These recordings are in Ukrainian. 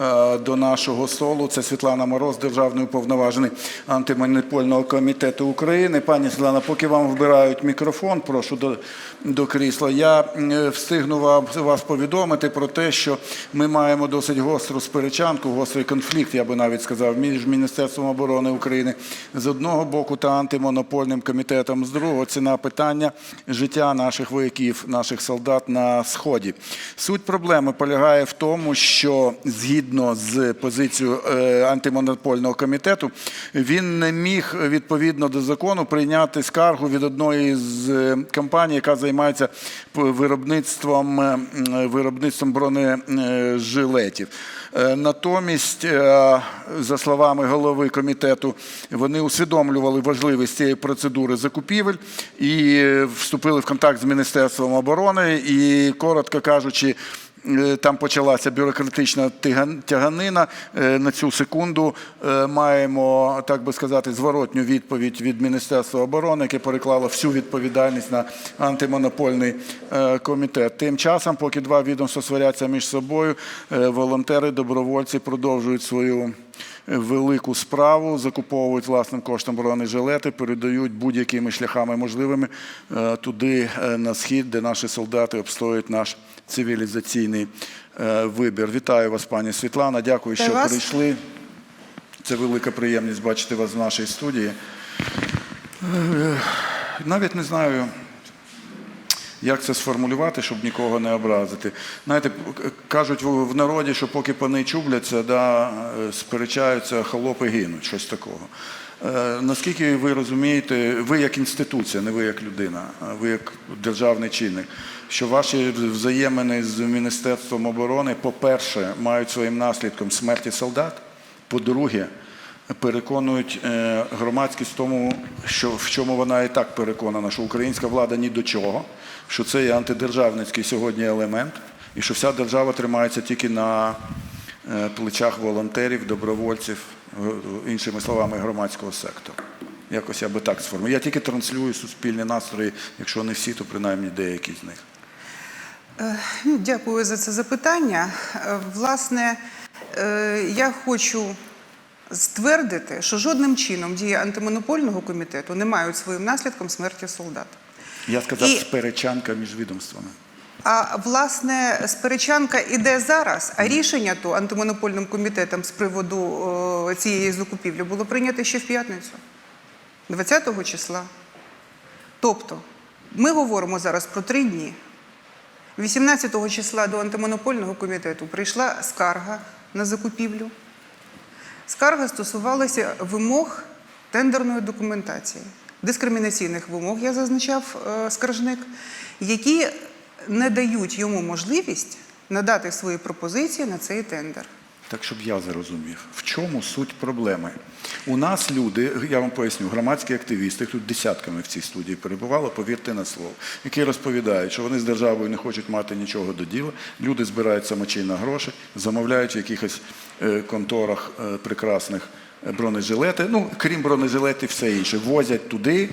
е, до нашого столу. Це Світлана Мороз, державний уповноважений антимонопольного комітету України. Пані Світлана, поки вам вбирають мікрофон, прошу до, до крісла. Я е, встигну вам- вас повідомити про те, що ми маємо досить гостру сперечанку, гострий конфлікт, я би навіть сказав, між Міністерством оборони України з одного боку та антимонопольним комітетом з другого. Ціна питання життя наших вояків, наших солдат на сході. Суть проблеми полягає в тому, що згідно з позицією е, антимонопольного комітету, він не міг відповідно до закону прийняти скаргу від одної з е, компаній, яка займається виробництвом, е, виробництвом бронежилетів. Натомість, за словами голови комітету, вони усвідомлювали важливість цієї процедури закупівель і вступили в контакт з Міністерством оборони. І, коротко кажучи, там почалася бюрократична тяганина. Е, На цю секунду е, маємо, так би сказати, зворотню відповідь від Міністерства оборони, яке переклало всю відповідальність на антимонопольний е, комітет. Тим часом, поки два відомства сваряться між собою, е, волонтери, добровольці продовжують свою велику справу, закуповують власним коштом бронежилети, передають будь-якими шляхами можливими е, туди е, на схід, де наші солдати обстоюють наш цивілізаційний е, вибір. Вітаю вас, пані Світлана. Дякую, Вітаю що вас. прийшли. Це велика приємність бачити вас в нашій студії. Навіть не знаю, як це сформулювати, щоб нікого не образити. Знаєте, кажуть в народі, що поки пани чубляться, да, е, сперечаються, холопи гинуть, щось такого. Е, Наскільки ви розумієте, ви як інституція, не ви як людина, а ви як державний чинник, що ваші взаємини з Міністерством оборони, по-перше, мають своїм наслідком смерті солдат, по-друге, переконують е, громадськість в тому, що в чому вона і так переконана, що українська влада ні до чого, що це є антидержавницький сьогодні елемент, і що вся держава тримається тільки на е, плечах волонтерів, добровольців, е, іншими словами, громадського сектору. Якось я би так сформую. Я тільки транслюю суспільні настрої, якщо не всі, то принаймні деякі з них. Ну, Дякую за це запитання. Власне, я хочу ствердити, що жодним чином дії антимонопольного комітету не мають своїм наслідком смерті солдат. Я сказав, І- сперечанка між відомствами. А власне сперечанка іде зараз, а рішення то антимонопольним комітетом з приводу е, цієї закупівлі було прийнято ще в п'ятницю, 20-го числа. Тобто, ми говоримо зараз про три дні. 18-го числа до антимонопольного комітету прийшла скарга на закупівлю. Скарга стосувалися вимог тендерної документації, дискримінаційних вимог, я зазначав е, скаржник, які не дають йому можливість надати свої пропозиції на цей тендер. Так, щоб я зрозумів, в чому суть проблеми? У нас люди, я вам поясню, громадські активісти, тут десятками в цій студії перебувало, повірте на слово, які розповідають, що вони з державою не хочуть мати нічого до діла. Люди збирають самочі на гроші, замовляють в якихось е, конторах е, прекрасних е, бронежилети. Ну, крім бронежилетів, все інше. Возять туди.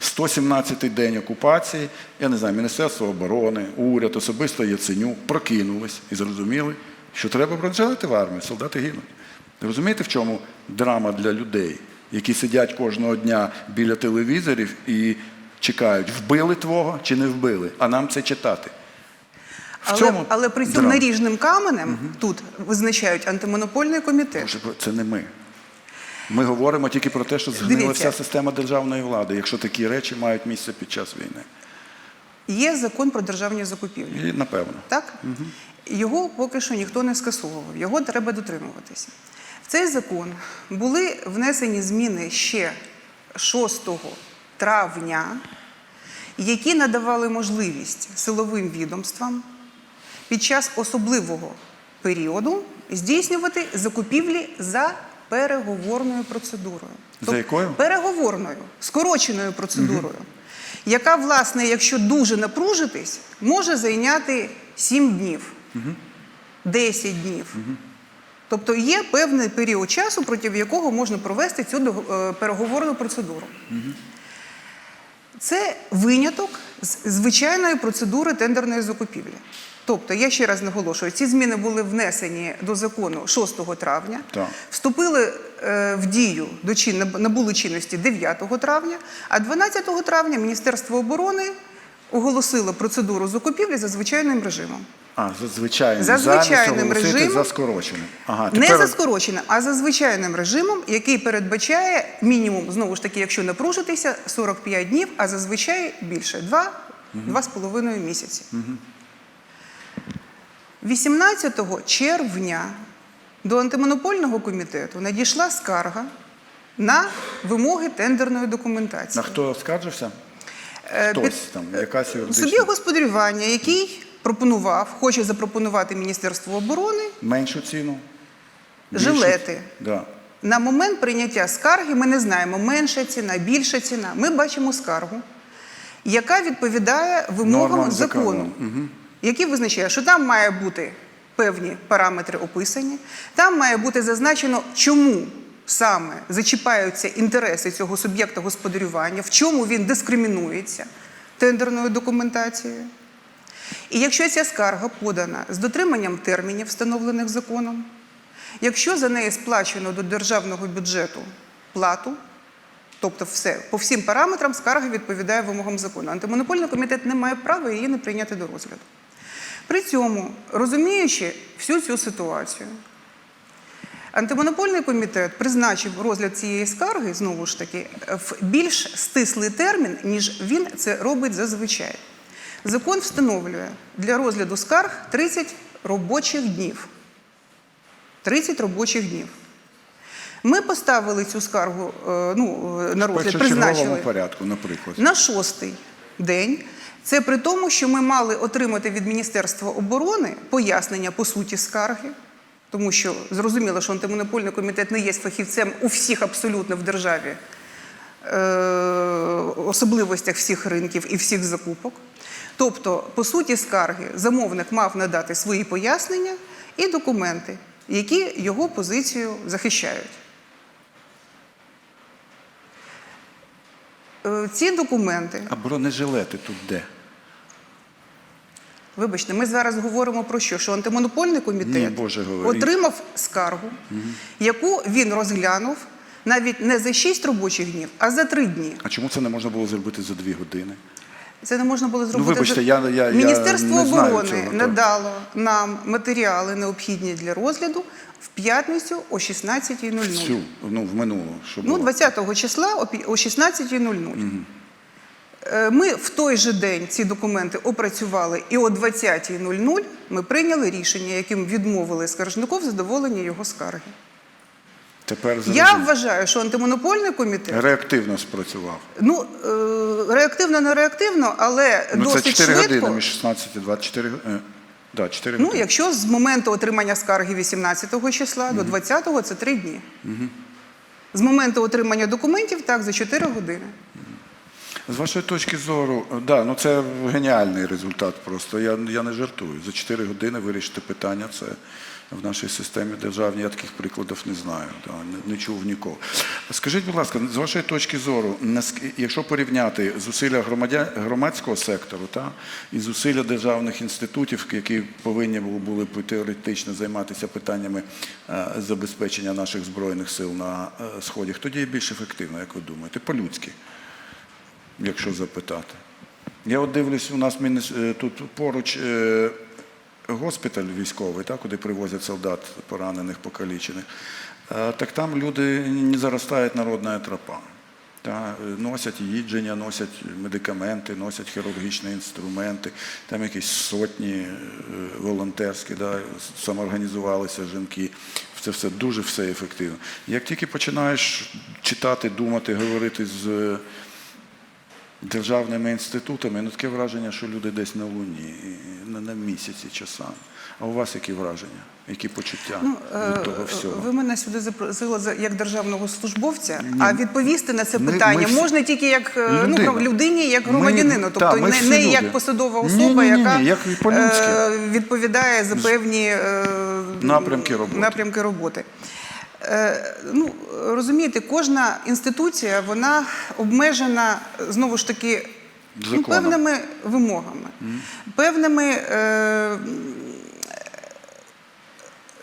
117-й день окупації, я не знаю, Міністерство оборони, уряд, особисто Яценюк прокинулись і зрозуміли, що треба бронежилети в армію, солдати гинуть. Розумієте, в чому драма для людей, які сидять кожного дня біля телевізорів і чекають, вбили твого чи не вбили, а нам це читати. В Але, цьому але при цьому наріжним каменем тут визначають антимонопольний комітет. Боже, це не ми. Ми говоримо тільки про те, що згнила вся система державної влади, якщо такі речі мають місце під час війни. Є закон про державні закупівлі. І напевно. Так? Його поки що ніхто не скасовував, його треба дотримуватися. В цей закон були внесені зміни ще 6 травня, які надавали можливість силовим відомствам під час особливого періоду здійснювати закупівлі за переговорною процедурою. За якою? Переговорною, скороченою процедурою, яка, власне, якщо дуже напружитись, може зайняти 7 днів, 10 днів. Тобто є певний період часу, протягом якого можна провести цю е, переговорну процедуру. Це виняток з звичайної процедури тендерної закупівлі. Тобто, я ще раз наголошую, ці зміни були внесені до закону 6 травня, Так. вступили е, в дію до чин, набули чинності 9 травня, а 12 травня Міністерство оборони оголосило процедуру закупівлі за звичайним режимом. А, за звичайним. За звичайним режимом. За скороченим. Ага, Не за скороченим, а за звичайним режимом, який передбачає мінімум, знову ж таки, якщо напружитися, 45 днів, а зазвичай більше 2 два з половиною місяці. 18 червня до антимонопольного комітету надійшла скарга на вимоги тендерної документації. На хто скаржився? Е, Хтось там, якась юридична. Собі господарювання, який пропонував, хоче запропонувати Міністерство оборони Меншу ціну? Більшу? жилети. Да. На момент прийняття скарги ми не знаємо, менша ціна, більша ціна. Ми бачимо скаргу, яка відповідає вимогам Нормам закону, закону. який визначає, що там має бути певні параметри описані, там має бути зазначено, чому саме зачіпаються інтереси цього суб'єкта господарювання, в чому він дискримінується тендерною документацією. І якщо ця скарга подана з дотриманням термінів, встановлених законом, якщо за неї сплачено до державного бюджету плату, тобто все, по всім параметрам скарга відповідає вимогам закону. Антимонопольний комітет не має права її не прийняти до розгляду. При цьому, розуміючи всю цю ситуацію, Антимонопольний комітет призначив розгляд цієї скарги знову ж таки в більш стислий термін, ніж він це робить зазвичай. Закон встановлює для розгляду скарг 30 робочих днів. 30 робочих днів. Ми поставили цю скаргу е, ну, е, на розгляд, призначили порядку, наприклад. на шостий день. Це при тому, що ми мали отримати від Міністерства оборони пояснення по суті скарги, тому що зрозуміло, що антимонопольний комітет не є фахівцем у всіх абсолютно в державі е, особливостях всіх ринків і всіх закупок. Тобто, по суті скарги, замовник мав надати свої пояснення і документи, які його позицію захищають. Е, Ці документи А бронежилети тут де? Вибачте, ми зараз говоримо про що? Що антимонопольний комітет Ні, Боже, отримав скаргу, яку він розглянув навіть не за 6 робочих днів, а за 3 дні. А чому це не можна було зробити за дві години? Це не можна було зробити. Ну, вибачте, я- я- я Міністерство не знаю оборони цього, так. надало нам матеріали необхідні для розгляду в п'ятницю о 16.00. Всю, ну, в минулу, що Ну, 20 числа о о 16.00. Е, Ми в той же день ці документи опрацювали, і о 20.00 ми прийняли рішення, яким відмовили скаржнику в задоволенні його скарги. Тепер Я вважаю, що антимонопольний комітет реактивно спрацював. ну е, реактивно не реактивно, але Ну, це досить 4 швидко. години між 16 і 24 е, да, 4 Ну, години. якщо з моменту отримання скарги 18 числа до 20-го це 3 дні. З моменту отримання документів так за 4 години. З вашої точки зору, е, да, ну це геніальний результат просто. Я, я не жартую. За 4 години вирішити питання. Це в нашій системі державній. Я таких прикладів не знаю, да, не, не чув ніколи. Скажіть, будь ласка, з вашої точки зору, якщо порівняти зусилля громадя, громадського сектору та, і зусилля державних інститутів, які повинні були, теоретично займатися питаннями е, забезпечення наших збройних сил на е, сході, хто діє більш ефективно, як ви думаєте, по-людськи? Якщо запитати. Я от дивлюсь, у нас е, тут поруч е, госпіталь військовий, так, куди привозять солдат поранених, покалічених. Так там люди не заростають народна тропа. Та, е, носять їдження, носять медикаменти, носять хірургічні інструменти, там якісь сотні волонтерські, да, самоорганізувалися жінки. Це все дуже все ефективно. Як тільки починаєш читати, думати, говорити з державними інститутами, ну таке враження, що люди десь на Луні, і на, місяці часами. А у вас які враження? Які почуття Ну, е, від того всього? Ви мене сюди запросили за- як державного службовця, а відповісти на це Ми- питання ми можна тільки як е, ну, Людина. людині, як громадянину, та, тобто ми не, не як посадова Ні, особа, ні, ні, яка ні, як е, відповідає за певні е, Напрямки роботи. Напрямки роботи. Е, ну, розумієте, кожна інституція вона обмежена знову ж таки Ну, певними вимогами, певними е,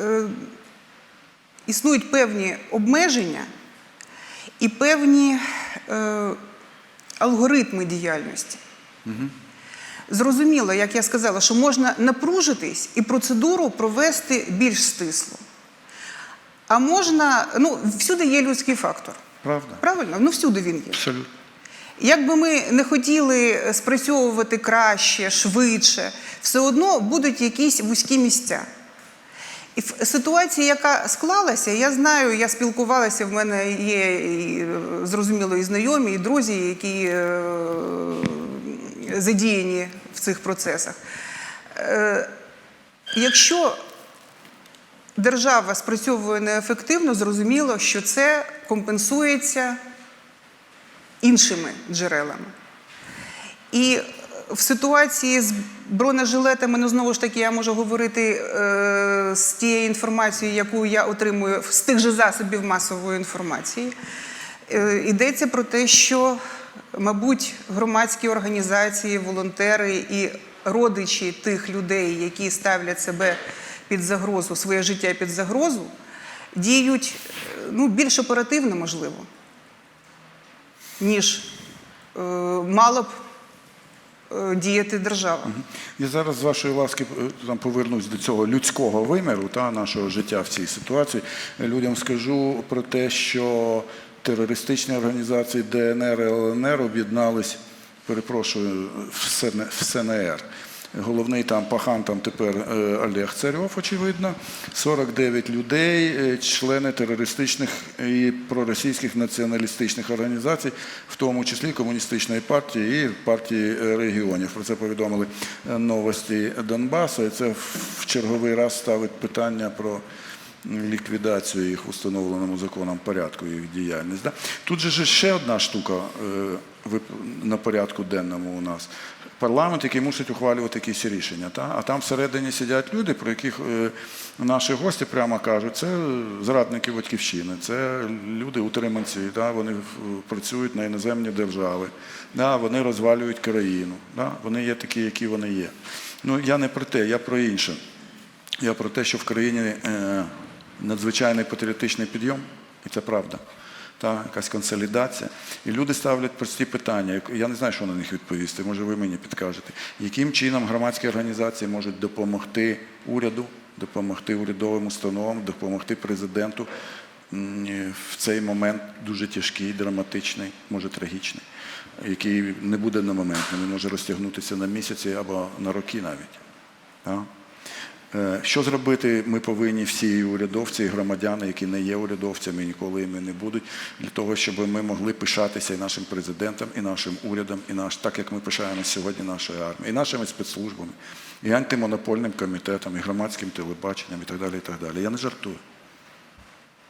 е, існують певні обмеження і певні е, алгоритми діяльності. Зрозуміло, як я сказала, що можна напружитись і процедуру провести більш стисло. А можна, ну, всюди є людський фактор. Правда? Правильно? Ну, всюди він є. Абсолютно. Як би ми не хотіли спрацьовувати краще, швидше, все одно будуть якісь вузькі місця. І в ситуації, яка склалася, я знаю, я спілкувалася, в мене є і, е, зрозуміло і знайомі, і друзі, які е, задіяні в цих процесах. Е, якщо держава спрацьовує неефективно, зрозуміло, що це компенсується іншими джерелами. І в ситуації з бронежилетами, ну знову ж таки, я можу говорити е, з тією інформацією, яку я отримую з тих же засобів масової інформації. Е, йдеться про те, що, мабуть, громадські організації, волонтери і родичі тих людей, які ставлять себе під загрозу, своє життя під загрозу, діють е, ну, більш оперативно, можливо ніж е, мала б е, діяти держава. Я зараз з вашої ласки е, там повернусь до цього людського виміру та нашого життя в цій ситуації. Людям скажу про те, що терористичні організації ДНР і ЛНР об'єднались, перепрошую, в СНР. Головний там пахан там тепер е, Олег Царьов, очевидно. 49 людей, е, члени терористичних і проросійських націоналістичних організацій, в тому числі комуністичної партії і партії регіонів. Про це повідомили е, новості Донбасу. І це в черговий раз ставить питання про ліквідацію їх установленому законом порядку, їх діяльність. Да? Тут же ще одна штука на порядку денному у нас. Парламент, який мусить ухвалювати якісь рішення. Та? А там всередині сидять люди, про яких е, наші гості прямо кажуть, це зрадники батьківщини, це люди утриманці, да? вони працюють на іноземні держави, да? вони розвалюють країну, да? вони є такі, які вони є. Ну, я не про те, я про інше. Я про те, що в країні е, надзвичайний патріотичний підйом, і це правда. Та якась консолідація. І люди ставлять прості питання. Я не знаю, що на них відповісти. Може, ви мені підкажете. Яким чином громадські організації можуть допомогти уряду, допомогти урядовим установам, допомогти президенту в цей момент дуже тяжкий, драматичний, може трагічний, який не буде на момент, він може розтягнутися на місяці або на роки навіть. Е, Що зробити ми повинні всі урядовці, і громадяни, які не є урядовцями ніколи іми не будуть, для того, щоб ми могли пишатися і нашим президентом, і нашим урядом, і наш, так як ми пишаємося сьогодні нашою армією, і нашими спецслужбами, і антимонопольним комітетом, і громадським телебаченням, і так далі. І так далі. Я не жартую.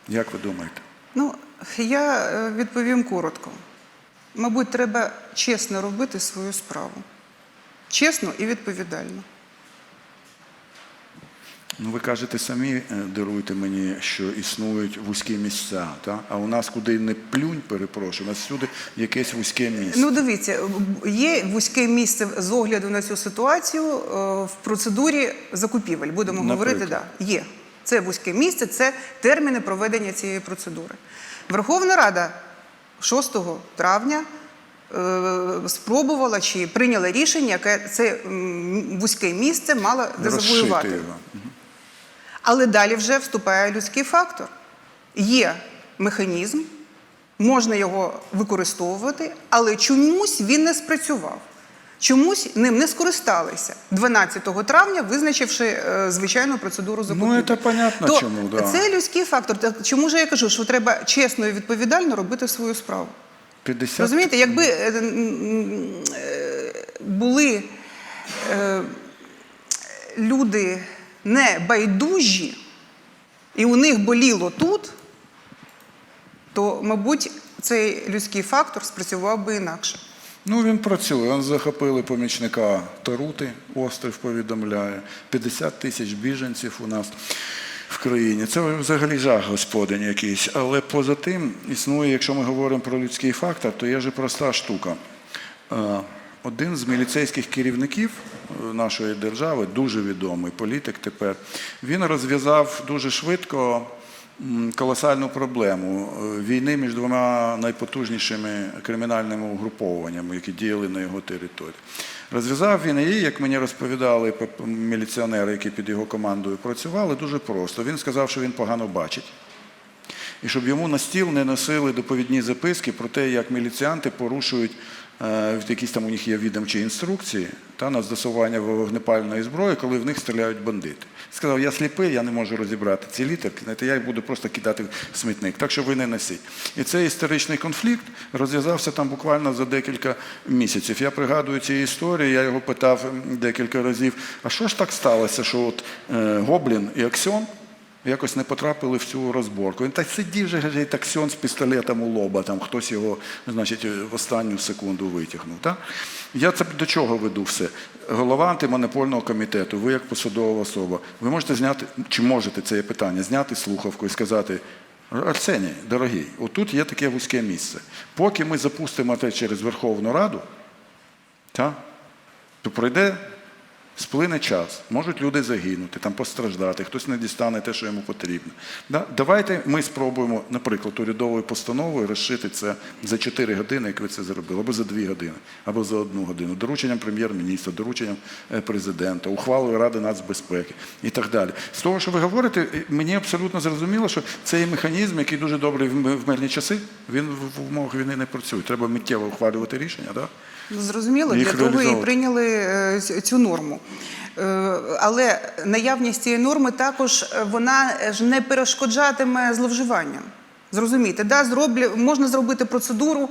Як ви думаєте? Ну, я е, відповім коротко. Мабуть, треба чесно робити свою справу. Чесно і відповідально. Ну, ви кажете самі, е, даруйте мені, що існують вузькі місця, та? а у нас куди не плюнь, перепрошую, у нас всюди якесь вузьке місце. Ну, дивіться, є вузьке місце з огляду на цю ситуацію е, в процедурі закупівель. Будемо говорити, да, є. Це вузьке місце, це терміни проведення цієї процедури. Верховна Рада 6 травня е, спробувала чи прийняла рішення, яке це вузьке місце мало дезавоювати. Але далі вже вступає людський фактор. Є механізм, можна його використовувати, але чомусь він не спрацював. Чомусь ним не скористалися 12 травня, визначивши е, звичайну процедуру закупівлі. це понятно, То чому, да. Це людський фактор. Так чому ж я кажу, що треба чесно і відповідально робити свою справу? 50 Розумієте, якби е, е, були люди не байдужі, і у них боліло тут, то, мабуть, цей людський фактор спрацював би інакше. Ну, він працює. Він захопили помічника Тарути, острів повідомляє. 50 тисяч біженців у нас в країні. Це взагалі жах господинь якийсь. Але поза тим існує, якщо ми говоримо про людський фактор, то є ж проста штука. Один з міліцейських керівників е, нашої держави, дуже відомий політик тепер, він розв'язав дуже швидко колосальну проблему е, війни між двома найпотужнішими кримінальними угрупованнями, які діяли на його території. Розв'язав він її, як мені розповідали міліціонери, які під його командою працювали, дуже просто. Він сказав, що він погано бачить. І щоб йому на стіл не носили доповідні записки про те, як міліціянти порушують якісь там у них є відомчі інструкції та на застосування вогнепальної зброї, коли в них стріляють бандити. Сказав, я сліпий, я не можу розібрати ці літерки, знаєте, я їх буду просто кидати в смітник. Так що ви не носіть. І цей історичний конфлікт розв'язався там буквально за декілька місяців. Я пригадую ці історії, я його питав декілька разів, а що ж так сталося, що от е, Гоблін і Аксьон якось не потрапили в цю розборку. Він так сидів же, таксьон з пістолетом у лоба, там хтось його, значить, в останню секунду витягнув. Так? Я це до чого веду все? Голова антимонопольного комітету, ви як посадова особа, ви можете зняти, чи можете це є питання, зняти слухавку і сказати. Арсеній, дорогий, отут є таке вузьке місце. Поки ми запустимо це через Верховну Раду, та, то пройде, сплине час, можуть люди загинути, там постраждати, хтось не дістане те, що йому потрібно. Да? Давайте ми спробуємо, наприклад, урядовою постановою розшити це за 4 години, як ви це зробили, або за 2 години, або за 1 годину, дорученням прем'єр-міністра, дорученням е, президента, ухвалою Ради нацбезпеки і так далі. З того, що ви говорите, е, мені абсолютно зрозуміло, що це є механізм, який дуже добрий в мирні часи. Він в умовах війни не працює. Треба миттєво ухвалювати рішення. Да? Ну, Зрозуміло, для того і прийняли е, цю норму. Е, Але наявність цієї норми також е, вона ж не перешкоджатиме зловживанням. Зрозумієте, да, зроблі, можна зробити процедуру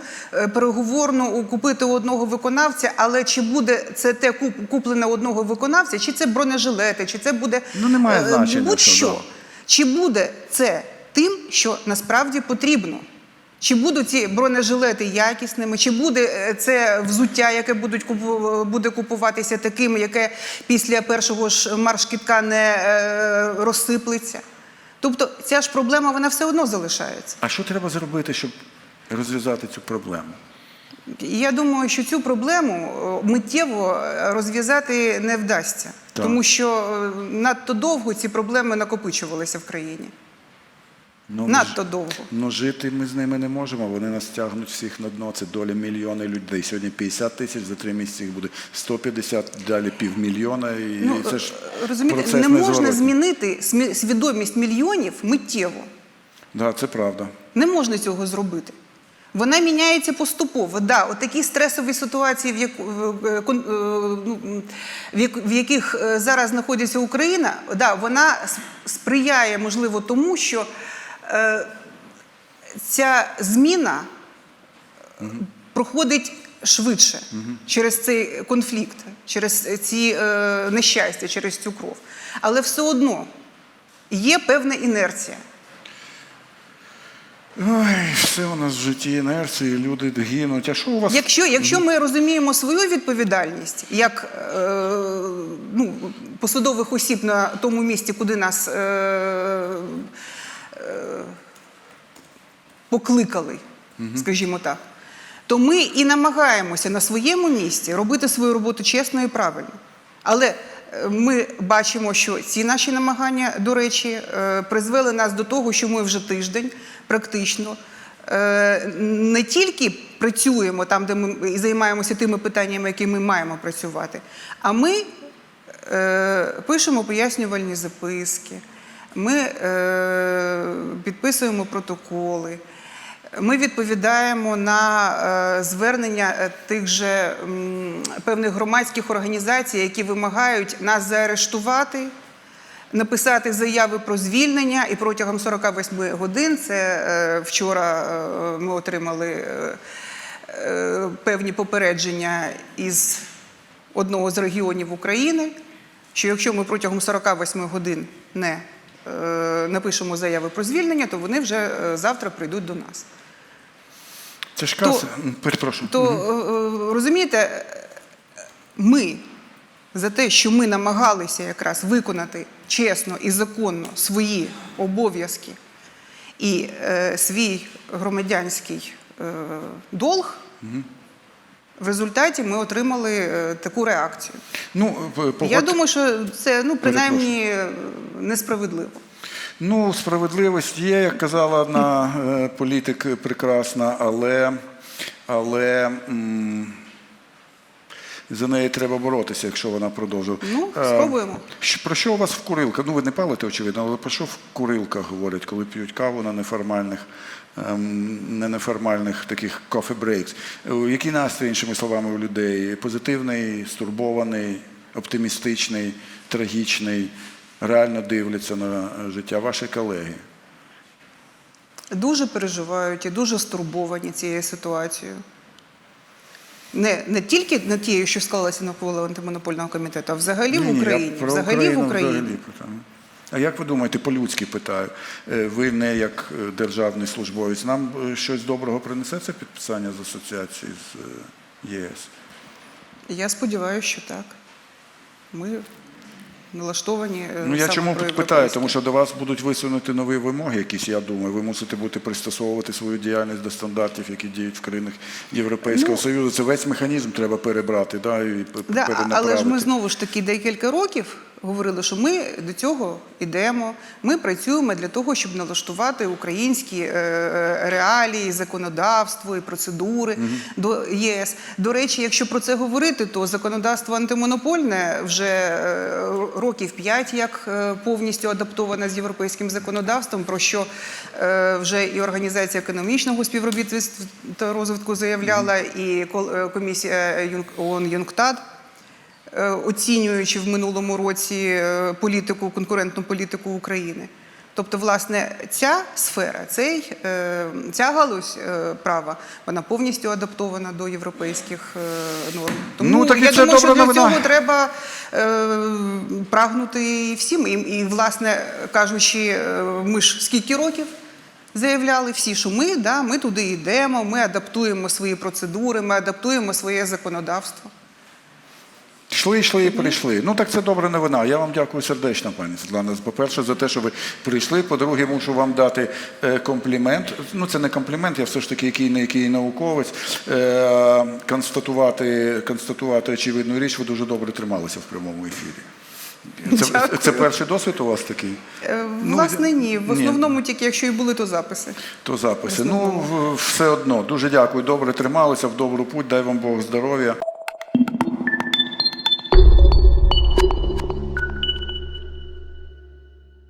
переговорну, купити у одного виконавця, але чи буде це те куп- куплене одного виконавця, чи це бронежилети, чи це буде Ну, немає значення будь-що. Чи буде це тим, що насправді потрібно? Чи будуть ці бронежилети якісними, чи буде е, це взуття, яке будуть купу- буде купуватися таким, яке після першого ж марш-кітка не е, розсиплеться? Тобто ця ж проблема вона все одно залишається. А що треба зробити, щоб розв'язати цю проблему? Я думаю, що цю проблему е, миттєво е, розв'язати не вдасться, Так. тому що е, надто довго ці проблеми накопичувалися в країні. Ну, Надто довго. Ну, жити ми з ними не можемо. Вони нас тягнуть всіх на дно. Це доля мільйони людей. Сьогодні 50 тисяч, за три місяці їх буде 150, далі півмільйона. І, Ну, це ж розумієте, процес не можна змінити свідомість мільйонів миттєво. Да, це правда. Не можна цього зробити. Вона міняється поступово. Да, от такі стресові ситуації, в, яку, в, яких зараз знаходиться Україна, да, вона сприяє, можливо, тому, що ця зміна проходить швидше через цей конфлікт, через ці е, нещастя, через цю кров. Але все одно є певна інерція. Ой, все у нас в житті інерції, люди гинуть. А що у вас? Якщо, якщо ми розуміємо свою відповідальність як е, ну, посадових осіб на тому місці, куди нас е, е, покликали, скажімо так, то ми і намагаємося на своєму місці робити свою роботу чесно і правильно. Але е, ми бачимо, що ці наші намагання, до речі, е, призвели нас до того, що ми вже тиждень практично е, не тільки працюємо там, де ми займаємося тими питаннями, які ми маємо працювати, а ми е, пишемо пояснювальні записки, ми е, підписуємо протоколи. Ми відповідаємо на е, звернення е, тих же певних громадських організацій, які вимагають нас заарештувати, написати заяви про звільнення, і протягом 48 годин, це е, вчора ми отримали певні попередження із одного з регіонів України, що якщо ми протягом 48 годин не напишемо заяви про звільнення, то вони вже е, завтра прийдуть до нас. Це ж каса. Перепрошую. То е, е, розумієте, ми за те, що ми намагалися якраз виконати чесно і законно свої обов'язки і е, свій громадянський е, долг, В результаті ми отримали е, таку реакцію. Ну, п- погодь- Я думаю, що це ну принаймні е, несправедливо. Ну, справедливість є, як казала одна е, політик прекрасна, але, але м, за неї треба боротися, якщо вона продовжує. Ну, Е, спробуємо. Про що у вас в курилках? Ну, ви не палите, очевидно, але про що в курилках говорять, коли п'ють каву на неформальних, не неформальних таких coffee breaks? Е, Який настрій, іншими словами, у людей? Позитивний, стурбований, оптимістичний, трагічний, реально дивляться на е, життя ваші колеги? Дуже переживають і дуже стурбовані цією ситуацією. Не, не тільки на тією, що склалася навколо антимонопольного комітету, а взагалі Ні, в ні, Україні. Я про взагалі Україну в Україні. взагалі. А як ви думаєте, по-людськи питаю, е, ви не як е, державний службовець, нам е, щось доброго принесе це підписання з асоціації з ЄС? Я сподіваюся, що так. Ми налаштовані. Ну я чому питаю? Тому що до вас будуть висунути нові вимоги, якісь, я думаю. Ви мусите бути пристосовувати свою діяльність до стандартів, які діють в країнах Європейського Ну, Союзу. Це весь механізм треба перебрати, да, і Да, перенаправити. але ж ми знову ж таки декілька років говорили, що ми до цього йдемо. Ми працюємо для того, щоб налаштувати українські е, е, реалії, законодавство і процедури до ЄС. До речі, якщо про це говорити, то законодавство антимонопольне вже е, років п'ять як повністю адаптоване з європейським законодавством, про що вже і Організація економічного співробітництва та розвитку заявляла, і комісія ООН ЮНКТАД оцінюючи в минулому році е, політику, конкурентну політику України. Тобто, власне, ця сфера, цей, е, ця галузь е, права, вона повністю адаптована до європейських е, норм. Тому Ну, так я це думаю, що для новина. цього треба е, прагнути і всім. І, і, власне кажучи, е, ми ж скільки років заявляли всі, що ми, да, ми туди йдемо, ми адаптуємо свої процедури, ми адаптуємо своє законодавство. Йшли, йшли і прийшли. Ну так це добра новина. Я вам дякую сердечно, пані Світлана. По-перше, за те, що ви прийшли. По-друге, мушу вам дати е, комплімент. Ну, це не комплімент, я все ж таки який не який науковець. Е, констатувати, констатувати очевидну річ, ви дуже добре трималися в прямому ефірі. Це, Дякую. це перший досвід у вас такий? Е, Ну, Власне, ні. В ні. основному тільки якщо і були, то записи. То записи. Ну, все одно. Дуже дякую. Добре трималися, в добру путь. Дай вам Бог здоров'я.